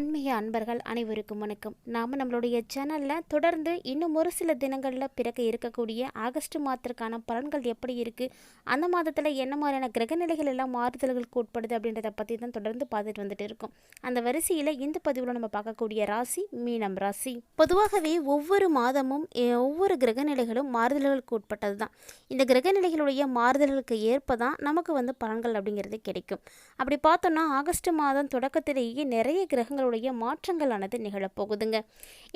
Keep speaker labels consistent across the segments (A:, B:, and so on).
A: ஆன்மீக அன்பர்கள் அனைவருக்கும் வணக்கம். நாம் நம்மளுடைய சேனலில் தொடர்ந்து இன்னும் ஒரு சில தினங்களில் பிறக்க இருக்கக்கூடிய ஆகஸ்ட் மாதத்திற்கான பலன்கள் எப்படி இருக்குது அந்த மாதத்தில் என்ன மாதிரியான கிரகநிலைகள் எல்லாம் மாறுதல்களுக்கு உட்படுது அப்படின்றத பற்றி தான் தொடர்ந்து பார்த்துட்டு வந்துட்டு இருக்கோம். அந்த வரிசையில் இந்த பதிவில் நம்ம பார்க்கக்கூடிய ராசி மீனம் ராசி. பொதுவாகவே ஒவ்வொரு மாதமும் ஒவ்வொரு கிரகநிலைகளும் மாறுதல்களுக்கு உட்பட்டது தான் இந்த கிரகநிலைகளுடைய மாறுதல்களுக்கு ஏற்ப தான் நமக்கு வந்து பலன்கள் அப்படிங்கிறது கிடைக்கும். அப்படி பார்த்தோம்னா ஆகஸ்ட் மாதம் தொடக்கத்திலேயே நிறைய கிரகங்களுடைய மாற்றங்களானது நிகழப்போகுதுங்க.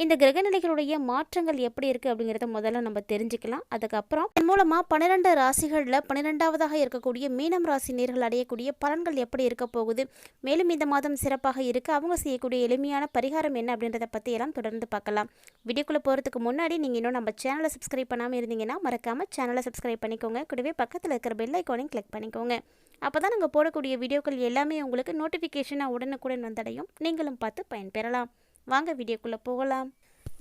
A: இந்த கிரகநிலைகளுடைய மாற்றங்கள் எப்படி இருக்குது அப்படிங்கிறத முதல்ல நம்ம தெரிஞ்சுக்கலாம். அதுக்கப்புறம் இதன் மூலமாக பன்னிரெண்டு ராசிகளில் பன்னிரெண்டாவதாக இருக்கக்கூடிய மீனம் ராசி நேர்கள் அடையக்கூடிய பலன்கள் எப்படி இருக்க போகுது? மேலும் இந்த மாதம் சிறப்பாக இருக்க. அவங்க செய்யக்கூடிய எளிமையான பரிகாரம் என்ன அப்படின்றத பற்றி எல்லாம் தொடர்ந்து பார்க்கலாம். வீடியோக்குள்ளே போகிறதுக்கு முன்னாடி நீங்கள் இன்னும் நம்ம சேனலை சப்ஸ்கிரைப் பண்ணாமல் இருந்தீங்கன்னா மறக்காமல் சேனலை சப்ஸ்கிரைப் பண்ணிக்கோங்க. கூடவே பக்கத்தில் இருக்கிற பெல் ஐக்கானையும் கிளிக் பண்ணிக்கோங்க. அப்போ தான் நாங்கள் போடக்கூடிய வீடியோக்கள் எல்லாமே உங்களுக்கு நோட்டிஃபிகேஷனாக உடனுக்குடன் வந்தடையும். நீங்களும் பார்த்து பயன்பெறலாம். வாங்க வீடியோக்குள்ளே போகலாம்.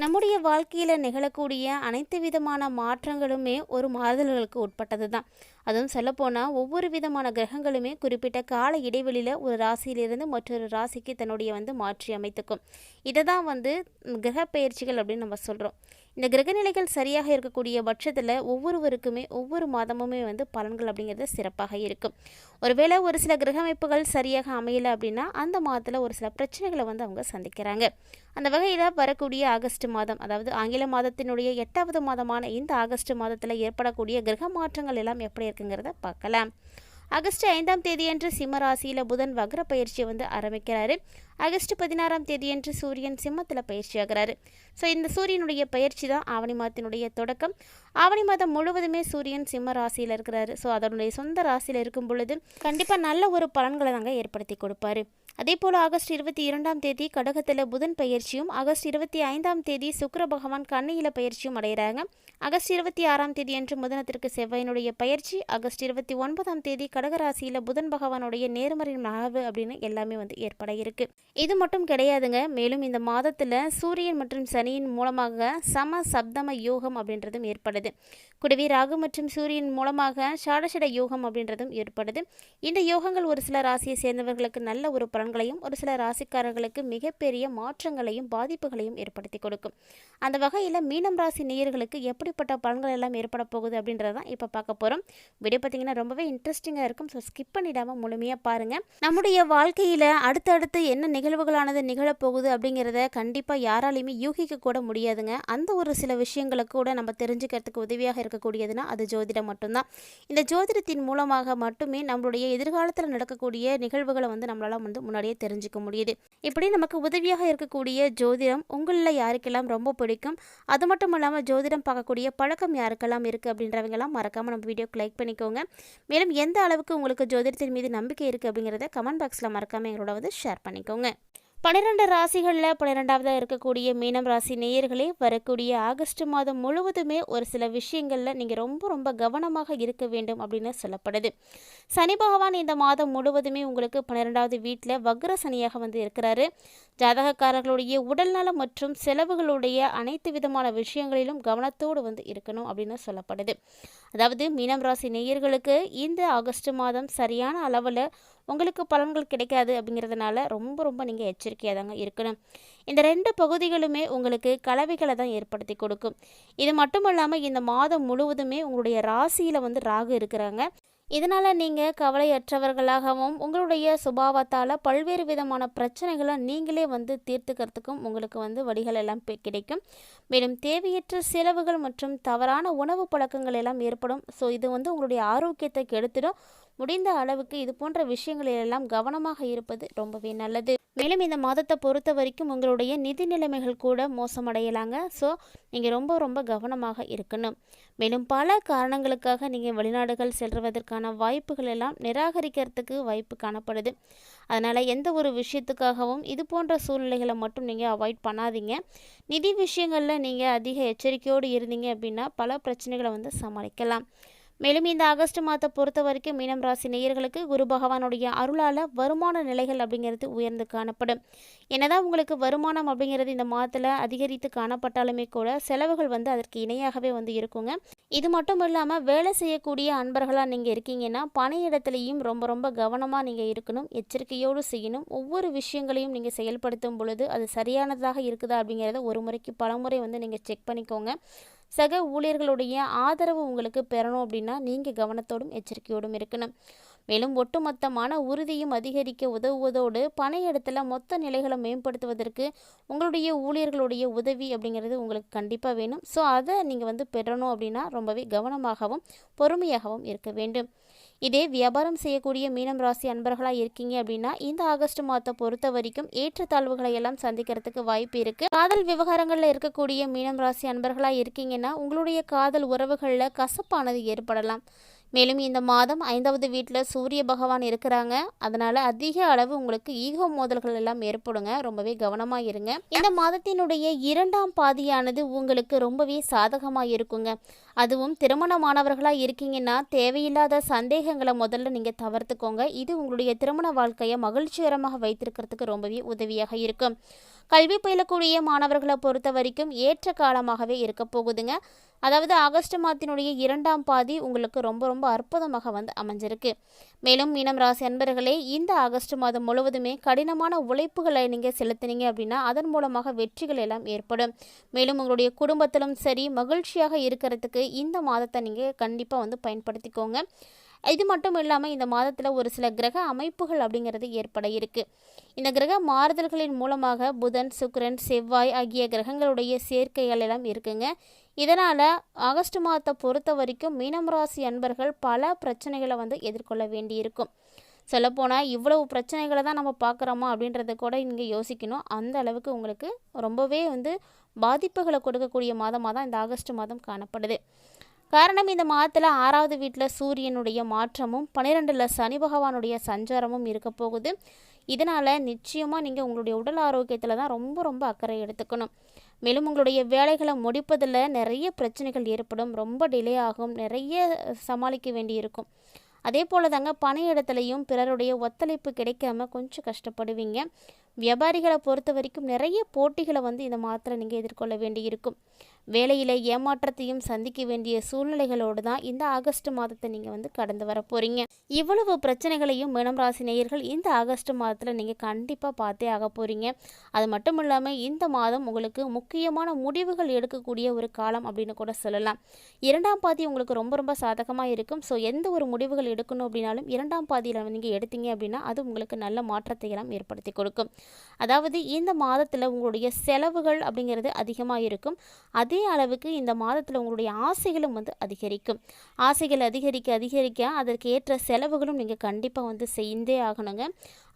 A: நம்முடைய வாழ்க்கையில் நிகழக்கூடிய அனைத்து விதமான மாற்றங்களுமே ஒரு மாறுதல்களுக்கு உட்பட்டது தான் அதுவும் சொல்லப்போனால் ஒவ்வொரு விதமான கிரகங்களுமே குறிப்பிட்ட கால இடைவெளியில் ஒரு ராசியிலிருந்து மற்றொரு ராசிக்கு தன்னுடைய வந்து மாற்றி அமைத்துக்கும். இதை தான் வந்து கிரக பயிற்சிகள் அப்படின்னு நம்ம சொல்கிறோம் இந்த கிரகநிலைகள் சரியாக இருக்கக்கூடிய பட்சத்தில் ஒவ்வொருவருக்குமே ஒவ்வொரு மாதமுமே வந்து பலன்கள் அப்படிங்கிறது சிறப்பாக இருக்கும். ஒருவேளை ஒரு சில கிரக அமைப்புகள் சரியாக அமையலை அப்படின்னா அந்த மாதத்தில் ஒரு சில பிரச்சனைகளை வந்து அவங்க சந்திக்கிறாங்க. அந்த வகையில் வரக்கூடிய ஆகஸ்ட் மாதம் அதாவது ஆங்கில மாதத்தினுடைய எட்டாவது மாதமான இந்த ஆகஸ்ட் மாதத்தில் ஏற்படக்கூடிய கிரக மாற்றங்கள் எல்லாம் எப்படி இருக்குங்கிறத பார்க்கலாம். ஆகஸ்ட் ஐந்தாம் தேதியன்று சிம்மராசியில் புதன் வக்ர பயிற்சி வந்து ஆரம்பிக்கிறாரு. ஆகஸ்ட் பதினாறாம் தேதியன்று சூரியன் சிம்மத்தில் பயிற்சியாகிறாரு ஸோ இந்த சூரியனுடைய பயிற்சி தான் ஆவணி மாதத்தினுடைய தொடக்கம். ஆவணி மாதம் முழுவதுமே சூரியன் சிம்ம ராசியில் இருக்கிறாரு. ஸோ அதனுடைய சொந்த ராசியில் இருக்கும் பொழுது கண்டிப்பாக நல்ல ஒரு பலன்களை தாங்க ஏற்படுத்தி கொடுப்பாரு. அதே போல் ஆகஸ்ட் இருபத்தி இரண்டாம் தேதி கடகத்தில் புதன் பயிற்சியும் ஆகஸ்ட் இருபத்தி ஐந்தாம் தேதி சுக்கிர பகவான் கண்ணையில் பயிற்சியும் அடைகிறாங்க. ஆகஸ்ட் இருபத்தி ஆறாம் தேதி அன்று முதனத்திற்கு செவ்வாயினுடைய பயிற்சி ஆகஸ்ட் இருபத்தி ஒன்பதாம் தேதி கடகராசியில் புதன் பகவானுடைய நேர்மறை நகர்வு அப்படின்னு எல்லாமே வந்து ஏற்பட இருக்கு. இது மட்டும் கிடையாதுங்க. மேலும் இந்த மாதத்தில் சூரியன் மற்றும் சனியின் மூலமாக சம சப்தம யோகம் அப்படின்றதும் ஏற்படுது. கூடவே ராகு மற்றும் சூரியன் மூலமாக ஷாடஷட யோகம் அப்படின்றதும் ஏற்படுது. இந்த யோகங்கள் ஒரு சில ராசியை சேர்ந்தவர்களுக்கு நல்ல ஒரு பலன்களையும் ஒரு சில ராசிக்காரர்களுக்கு மிகப்பெரிய மாற்றங்களையும் பாதிப்புகளையும் ஏற்படுத்தி கொடுக்கும். அந்த வகையில் மீனம் ராசி நேயர்களுக்கு எப்படிப்பட்ட பலன்கள் எல்லாம் ஏற்பட போகுது அப்படின்றத தான் இப்போ பார்க்க போகிறோம் வீடியோ பார்த்தீங்கன்னா ரொம்பவே இன்ட்ரெஸ்டிங்காக இருக்கும். ஸோ ஸ்கிப் பண்ணிடாமல் முழுமையாக பாருங்கள் நம்முடைய வாழ்க்கையில் அடுத்தடுத்து என்ன நிகழ்வுகளானது நிகழப்போகுது அப்படிங்கிறத கண்டிப்பாக யாராலையுமே யூகிக்க கூட முடியாதுங்க. அந்த ஒரு சில விஷயங்களை கூட நம்ம தெரிஞ்சுக்கிறதுக்கு உதவியாக இருக்கக்கூடியதுன்னா அது ஜோதிடம் மட்டும்தான். இந்த ஜோதிடத்தின் மூலமாக மட்டுமே நம்மளுடைய எதிர்காலத்தில் நடக்கக்கூடிய நிகழ்வுகளை வந்து நம்மளால் வந்து முன்னாடியே தெரிஞ்சுக்க முடியுது. இப்படி நமக்கு உதவியாக இருக்கக்கூடிய ஜோதிடம் உங்களில் யாருக்கெல்லாம் ரொம்ப பிடிக்கும்? அது மட்டும் இல்லாமல் ஜோதிடம் பார்க்கக்கூடிய பழக்கம் யாருக்கெல்லாம் இருக்குது அப்படின்றவங்கெல்லாம் மறக்காமல் நம்ம வீடியோக்கு லைக் பண்ணிக்கோங்க. மேலும் எந்த அளவுக்கு உங்களுக்கு ஜோதிடத்தின் மீது நம்பிக்கை இருக்குது அப்படிங்கிறத கமெண்ட் பாக்ஸில் மறக்காமல் எங்களோட வந்து ஷேர் பண்ணிக்கோங்க. பன்னிரெண்டு ராசிகளில் பன்னிரெண்டாவதாக இருக்கக்கூடிய மீனம் ராசி நேயர்களே வரக்கூடிய ஆகஸ்ட் மாதம் முழுவதுமே ஒரு சில விஷயங்களில் நீங்கள் ரொம்ப ரொம்ப கவனமாக இருக்க வேண்டும் அப்படின்னு சொல்லப்படுது. சனி பகவான் இந்த மாதம் முழுவதுமே உங்களுக்கு பன்னிரெண்டாவது வீட்டில் வக்ர சனியாக வந்து இருக்கிறாரு. ஜாதகக்காரர்களுடைய உடல்நலம் மற்றும் செலவுகளுடைய அனைத்து விதமான விஷயங்களிலும் கவனத்தோடு வந்து இருக்கணும் அப்படின்னு சொல்லப்படுது. அதாவது மீனம் ராசி நேயர்களுக்கு இந்த ஆகஸ்ட் மாதம் சரியான அளவில் உங்களுக்கு பலன்கள் கிடைக்காது அப்படிங்கிறதுனால ரொம்ப ரொம்ப நீங்கள் எச்சரிக்கையாக தாங்க இருக்கணும். இந்த ரெண்டு பகுதிகளுமே உங்களுக்கு கலவைகளை தான் ஏற்படுத்தி கொடுக்கும். இது மட்டும் இல்லாமல் இந்த மாதம் முழுவதுமே உங்களுடைய ராசியில் வந்து ராகு இருக்கிறாங்க. இதனால் நீங்கள் கவலையற்றவர்களாகவும் உங்களுடைய சுபாவத்தால் பல்வேறு விதமான பிரச்சனைகளை நீங்களே வந்து தீர்த்துக்கிறதுக்கும் உங்களுக்கு வந்து வழிகள் எல்லாம் கிடைக்கும். மேலும் தேவையற்ற செலவுகள் மற்றும் தவறான உணவு பழக்கங்கள் எல்லாம் ஏற்படும். ஸோ இது வந்து உங்களுடைய ஆரோக்கியத்தை கெடுத்துடும். முடிந்த அளவுக்கு இது போன்ற விஷயங்களில் எல்லாம் கவனமாக இருப்பது ரொம்பவே நல்லது. மேலும் இந்த மாதத்தை பொறுத்த வரைக்கும் உங்களுடைய நிதி நிலைமைகள் கூட மோசமடையலாங்க. ஸோ நீங்கள் ரொம்ப ரொம்ப கவனமாக இருக்கணும். மேலும் பல காரணங்களுக்காக நீங்கள் வெளிநாடுகள் செல்வதற்கான வாய்ப்புகள் எல்லாம் நிராகரிக்கிறதுக்கு வாய்ப்பு காணப்படுது. அதனால் எந்த ஒரு விஷயத்துக்காகவும் இது போன்ற சூழ்நிலைகளை மட்டும் நீங்கள் அவாய்ட் பண்ணாதீங்க. நிதி விஷயங்களில் நீங்கள் அதிக எச்சரிக்கையோடு இருந்தீங்க அப்படின்னா பல பிரச்சனைகளை வந்து சமாளிக்கலாம். மேலும் இந்த ஆகஸ்ட் மாதத்தை பொறுத்த வரைக்கும் மீனம் ராசி நேயர்களுக்கு குரு பகவானுடைய அருளால் வருமான நிலைகள் அப்படிங்கிறது உயர்ந்து காணப்படும். என்னதான் உங்களுக்கு வருமானம் அப்படிங்கிறது இந்த மாதத்தில் அதிகரித்து காணப்பட்டாலுமே கூட செலவுகள் வந்து அதற்கு இணையாகவே வந்து இருக்குங்க. இது மட்டும் இல்லாமல் வேலை செய்யக்கூடிய அன்பர்களாக நீங்கள் இருக்கீங்கன்னா பணியிடத்துலையும் ரொம்ப ரொம்ப கவனமாக நீங்கள் இருக்கணும் எச்சரிக்கையோடு செய்யணும். ஒவ்வொரு விஷயங்களையும் நீங்கள் செயல்படுத்தும் பொழுது அது சரியானதாக இருக்குதா அப்படிங்கிறத ஒரு முறைக்கு பலமுறை வந்து நீங்கள் செக் பண்ணிக்கோங்க. சக ஊழியர்களுடைய ஆதரவு உங்களுக்கு பெறணும் அப்படின்னா நீங்கள் கவனத்தோடும் எச்சரிக்கையோடும் இருக்கணும். மேலும் ஒட்டுமொத்தமான உறுதியும் அதிகரிக்க உதவுவதோடு பணியிடத்தில் மொத்த நிலைகளை மேம்படுத்துவதற்கு உங்களுடைய ஊழியர்களுடைய உதவி அப்படிங்கிறது உங்களுக்கு கண்டிப்பாக வேணும். ஸோ அதை நீங்கள் வந்து பெறணும் அப்படின்னா ரொம்பவே கவனமாகவும் பொறுமையாகவும் இருக்க வேண்டும். இதே வியாபாரம் செய்யக்கூடிய மீனம் ராசி அன்பர்களாக இருக்கீங்க அப்படின்னா இந்த ஆகஸ்ட் மாதத்தை பொறுத்த வரைக்கும் ஏற்றத்தாழ்வுகளை எல்லாம் சந்திக்கிறதுக்கு வாய்ப்பு இருக்கு. காதல் விவகாரங்களில் இருக்கக்கூடிய மீனம் ராசி அன்பர்களாக இருக்கீங்கன்னா உங்களுடைய காதல் உறவுகளில் கசப்பானது ஏற்படலாம். மேலும் இந்த மாதம் ஐந்தாவது வீட்டில் சூரிய பகவான் இருக்கிறாங்க. அதனால் அதிக அளவு உங்களுக்கு ஈகோ மோதல்கள் எல்லாம் ஏற்படுங்க. ரொம்பவே கவனமாக இருங்க. இந்த மாதத்தினுடைய இரண்டாம் பாதியானது உங்களுக்கு ரொம்பவே சாதகமாக இருக்குங்க. அதுவும் திருமணமானவர்களாக இருக்கீங்கன்னா தேவையில்லாத சந்தேகங்களை முதல்ல நீங்கள் தவிர்த்துக்கோங்க. இது உங்களுடைய திருமண வாழ்க்கையை மகிழ்ச்சிகரமாக வைத்திருக்கிறதுக்கு ரொம்பவே உதவியாக இருக்கும். கல்வி பயிலக்கூடிய மாணவர்களை பொறுத்த வரைக்கும் ஏற்ற காலமாகவே இருக்க போகுதுங்க. அதாவது ஆகஸ்ட் மாதத்தினுடைய இரண்டாம் பாதி உங்களுக்கு ரொம்ப ரொம்ப அற்புதமாக வந்து அமைஞ்சிருக்கு. மேலும் மீனம் ராசி அன்பர்களே இந்த ஆகஸ்ட் மாதம் முழுவதுமே கடினமான உழைப்புகளை நீங்கள் செலுத்தினீங்க அப்படின்னா அதன் மூலமாக வெற்றிகள் எல்லாம் ஏற்படும். மேலும் உங்களுடைய குடும்பத்திலும் சரி மகிழ்ச்சியாக இருக்கிறதுக்கு இந்த மாதத்தை நீங்கள் கண்டிப்பாக வந்து பயன்படுத்திக்கோங்க. இது மட்டும் இல்லாமல் இந்த மாதத்தில் ஒரு சில கிரக அமைப்புகள் அப்படிங்கிறது ஏற்பட இருக்குது இந்த கிரக மாறுதல்களின் மூலமாக புதன் சுக்கரன் செவ்வாய் ஆகிய கிரகங்களுடைய சேர்க்கைகள் எல்லாம் இருக்குங்க. இதனால் ஆகஸ்ட் மாதத்தை பொறுத்த வரைக்கும் மீனம் ராசி அன்பர்கள் பல பிரச்சனைகளை வந்து எதிர்கொள்ள வேண்டியிருக்கும். சொல்லப்போனால் இவ்வளவு பிரச்சனைகளை தான் நம்ம பார்க்குறோமா அப்படின்றத கூட இங்கே யோசிக்கணும். அந்த அளவுக்கு உங்களுக்கு ரொம்பவே வந்து பாதிப்புகளை கொடுக்கக்கூடிய மாதமாக தான் இந்த ஆகஸ்ட் மாதம் காணப்படுது. காரணம் இந்த மாதத்தில் ஆறாவது வீட்டில் சூரியனுடைய மாற்றமும் பன்னிரெண்டில் சனி பகவானுடைய சஞ்சாரமும் இருக்க போகுது. இதனால் நிச்சயமாக நீங்கள் உங்களுடைய உடல் ஆரோக்கியத்தில் தான் ரொம்ப ரொம்ப அக்கறை எடுத்துக்கணும். மேலும் உங்களுடைய வேலைகளை முடிப்பதில் நிறைய பிரச்சனைகள் ஏற்படும். ரொம்ப டிலே ஆகும். நிறைய சமாளிக்க வேண்டியிருக்கும். அதே போல் தாங்க பணியிடத்துலையும் பிறருடைய ஒத்துழைப்பு கிடைக்காம கொஞ்சம் கஷ்டப்படுவீங்க. வியாபாரிகளை பொறுத்த வரைக்கும் நிறைய போட்டிகளை வந்து இந்த மாதத்தில் நீங்கள் எதிர்கொள்ள வேண்டியிருக்கும். வேலையில் ஏமாற்றத்தையும் சந்திக்க வேண்டிய சூழ்நிலைகளோடு தான் இந்த ஆகஸ்ட் மாதத்தை நீங்கள் வந்து கடந்து வர போகிறீங்க இவ்வளவு பிரச்சனைகளையும் மீனம் ராசி நேயர்கள் இந்த ஆகஸ்ட் மாதத்தில் நீங்கள் கண்டிப்பாக பார்த்தே ஆக போகிறீங்க அது மட்டும் இல்லாமல் இந்த மாதம் உங்களுக்கு முக்கியமான முடிவுகள் எடுக்கக்கூடிய ஒரு காலம் அப்படின்னு கூட சொல்லலாம். இரண்டாம் பாதி உங்களுக்கு ரொம்ப ரொம்ப சாதகமாக இருக்கும். ஸோ எந்த ஒரு முடிவுகள் எடுக்கணும் அப்படின்னாலும் இரண்டாம் பாதியில் நீங்கள் எடுத்தீங்க அப்படின்னா அது உங்களுக்கு நல்ல மாற்றத்தை எல்லாம் ஏற்படுத்தி கொடுக்கும். அதாவது இந்த மாதத்தில் உங்களுடைய செலவுகள் அப்படிங்கிறது அதிகமாக இருக்கும். அது அதே அளவுக்கு இந்த மாதத்தில் உங்களுடைய ஆசைகளும் வந்து அதிகரிக்கும். ஆசைகள் அதிகரிக்க அதிகரிக்க அதற்கு ஏற்ற செலவுகளும் நீங்கள் கண்டிப்பாக வந்து செய்தே ஆகணுங்க.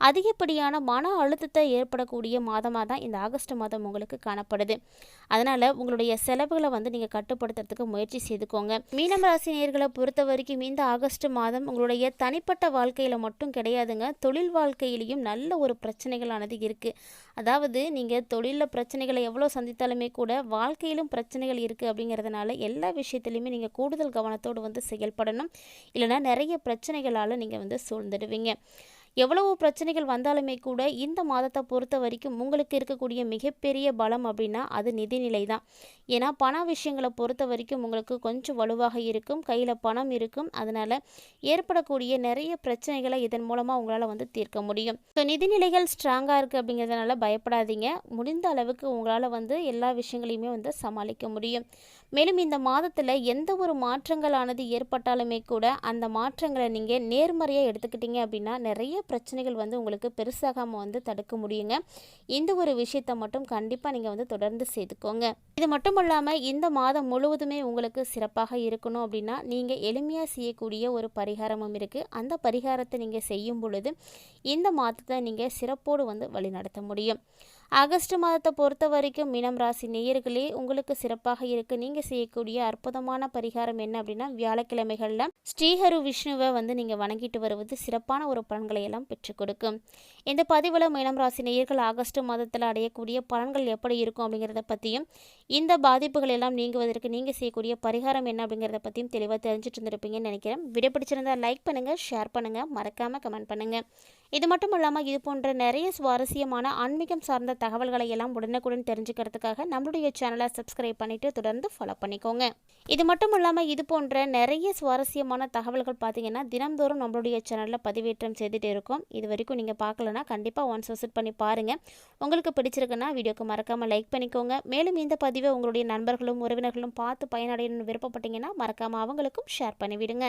A: அதிகப்படியான மன அழுத்தத்தை ஏற்படக்கூடிய மாதமாக தான் இந்த ஆகஸ்ட் மாதம் உங்களுக்கு காணப்படுது. அதனால் உங்களுடைய செலவுகளை வந்து நீங்கள் கட்டுப்படுத்துறதுக்கு முயற்சி செய்துக்கோங்க. மீனம் ராசி நேர்களை பொறுத்த வரைக்கும் இந்த ஆகஸ்ட் மாதம் உங்களுடைய தனிப்பட்ட வாழ்க்கையில் மட்டும் கிடையாதுங்க. தொழில் வாழ்க்கையிலையும் நல்ல ஒரு பிரச்சனைகளானது இருக்குது அதாவது நீங்கள் தொழிலில் பிரச்சனைகளை எவ்வளோ சந்தித்தாலுமே கூட வாழ்க்கையிலும் பிரச்சனை பிரச்சனைகள் இருக்குது அப்படிங்கிறதுனால எல்லா விஷயத்துலையுமே நீங்கள் கூடுதல் கவனத்தோடு வந்து செயல்படணும். இல்லைனா நிறைய பிரச்சனைகளால் நீங்கள் வந்து சூழ்ந்துடுவீங்க. எவ்வளவு பிரச்சனைகள் வந்தாலுமே கூட இந்த மாதத்தை பொறுத்த வரைக்கும் உங்களுக்கு இருக்கக்கூடிய மிகப்பெரிய பலம் அப்படின்னா அது நிதிநிலை தான். ஏன்னா பண விஷயங்களை பொறுத்த வரைக்கும் உங்களுக்கு கொஞ்சம் வலுவாக இருக்கும் கையில் பணம் இருக்கும். அதனால் ஏற்படக்கூடிய நிறைய பிரச்சனைகளை இதன் மூலமாக உங்களால் வந்து தீர்க்க முடியும். ஸோ நிதிநிலைகள் ஸ்ட்ராங்காக இருக்குது அப்படிங்கிறதுனால பயப்படாதீங்க. முடிந்த அளவுக்கு உங்களால் வந்து எல்லா விஷயங்களையுமே வந்து சமாளிக்க முடியும். மேலும் இந்த மாதத்தில் எந்த ஒரு மாற்றங்களானது ஏற்பட்டாலுமே கூட அந்த மாற்றங்களை நீங்கள் நேர்மறையாக எடுத்துக்கிட்டீங்க அப்படின்னா நிறைய பிரச்சனைகள் வந்து உங்களுக்கு பெருசாகாமல் வந்து தடுக்க முடியுங்க. இந்த ஒரு விஷயத்தை மட்டும் கண்டிப்பாக நீங்கள் வந்து தொடர்ந்து செய்துக்கோங்க. இது மட்டும் இல்லாமல் இந்த மாதம் முழுவதுமே உங்களுக்கு சிறப்பாக இருக்கணும் அப்படின்னா நீங்கள் எளிமையாக செய்யக்கூடிய ஒரு பரிகாரமும் இருக்குது அந்த பரிகாரத்தை நீங்கள் செய்யும் பொழுது இந்த மாதத்தை நீங்கள் சிறப்போடு வந்து வழிநடத்த முடியும். ஆகஸ்ட் மாதத்தை பொறுத்த வரைக்கும் மீனம் ராசி நேயர்களே உங்களுக்கு சிறப்பாக இருக்குது நீங்கள் செய்யக்கூடிய அற்புதமான பரிகாரம் என்ன அப்படின்னா வியாழக்கிழமைகளில் ஸ்ரீஹரு விஷ்ணுவை வந்து நீங்கள் வணங்கிட்டு வருவது சிறப்பான ஒரு பலன்களை எல்லாம் பெற்றுக் கொடுக்கும். இந்த பதிவில் மீனம் ராசி நேயர்கள் ஆகஸ்ட் மாதத்தில் அடையக்கூடிய பலன்கள் எப்படி இருக்கும் அப்படிங்கிறத பற்றியும் இந்த பாதிப்புகள் எல்லாம் நீங்குவதற்கு நீங்கள் செய்யக்கூடிய பரிகாரம் என்ன அப்படிங்கிறத பற்றியும் தெளிவாக தெரிஞ்சுட்டு இருந்திருப்பீங்கன்னு நினைக்கிறேன். வீடியோ பிடிச்சிருந்தா லைக் பண்ணுங்கள் ஷேர் பண்ணுங்கள் மறக்காமல் கமெண்ட் பண்ணுங்கள் இது மட்டும் இல்லாமல் இது போன்ற நிறைய சுவாரஸ்யமான ஆன்மீகம் சார்ந்த தகவல்களை எல்லாம் உடனுக்குடன் தெரிஞ்சுக்கிறதுக்காக நம்மளுடைய சேனலை சப்ஸ்கிரைப் பண்ணிவிட்டு தொடர்ந்து ஃபாலோ பண்ணிக்கோங்க. இது மட்டும் இல்லாமல் இது போன்ற நிறைய சுவாரஸ்யமான தகவல்கள் பார்த்தீங்கன்னா தினம்தோறும் நம்மளுடைய சேனலில் பதிவேற்றம் செய்துட்டு இருக்கோம். இது வரைக்கும் நீங்கள் பார்க்கலனா கண்டிப்பாக ஒன்ஸ் விசிட் பண்ணி பாருங்கள் உங்களுக்கு பிடிச்சிருக்குன்னா வீடியோக்கு மறக்காமல் லைக் பண்ணிக்கோங்க. மேலும் இந்த பதிவை உங்களுடைய நண்பர்களும் உறவினர்களும் பார்த்து பயனடையணும்னு விருப்பப்பட்டீங்கன்னா மறக்காமல் அவங்களுக்கும் ஷேர் பண்ணிவிடுங்க.